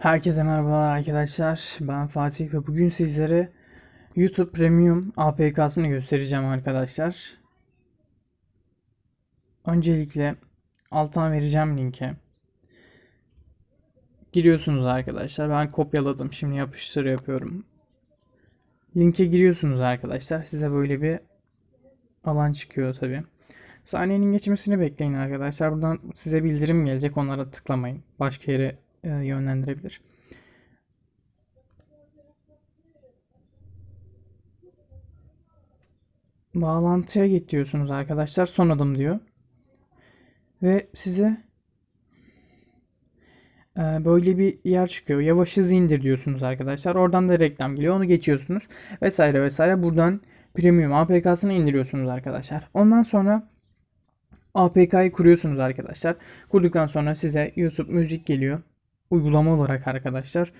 Herkese merhabalar arkadaşlar. Ben Fatih ve bugün sizlere YouTube Premium APK'sını göstereceğim arkadaşlar. Öncelikle alttan vereceğim linke. Giriyorsunuz arkadaşlar. Ben kopyaladım. Şimdi yapıştır yapıyorum. Linke giriyorsunuz arkadaşlar. Size böyle bir alan çıkıyor tabi. Saniyenin geçmesini bekleyin arkadaşlar. Buradan size bildirim gelecek. Onlara tıklamayın. Başka yere yönlendirebilir. Bağlantıya git diyorsunuz arkadaşlar. Son adım diyor. Ve size e, böyle bir yer çıkıyor. Yavaş hız indir diyorsunuz arkadaşlar. Oradan da reklam geliyor. Onu geçiyorsunuz. Vesaire vesaire. Buradan Premium APK'sını indiriyorsunuz arkadaşlar. Ondan sonra APK'yı kuruyorsunuz arkadaşlar. Kurduktan sonra size YouTube müzik geliyor. Uygulama olarak arkadaşlar.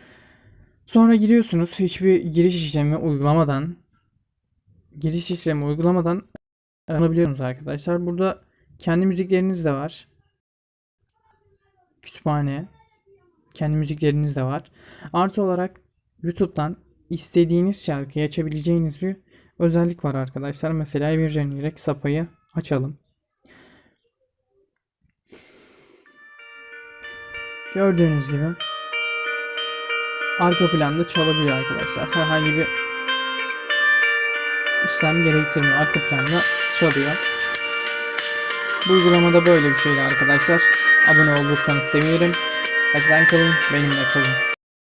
Sonra giriyorsunuz. Hiçbir giriş işlemi uygulamadan giriş işlemi uygulamadan alabiliyorsunuz arkadaşlar. Burada kendi müzikleriniz de var. Kütüphane. Kendi müzikleriniz de var. Artı olarak YouTube'dan istediğiniz şarkıyı açabileceğiniz bir özellik var arkadaşlar. Mesela bir jeneriek sapayı açalım. Gördüğünüz gibi arka planda çalabiliyor arkadaşlar. Herhangi bir işlem gerektirmiyor. Arka planda çalıyor. Bu uygulamada böyle bir şeydi arkadaşlar. Abone olursanız sevinirim. Hadi kalın, benimle kalın.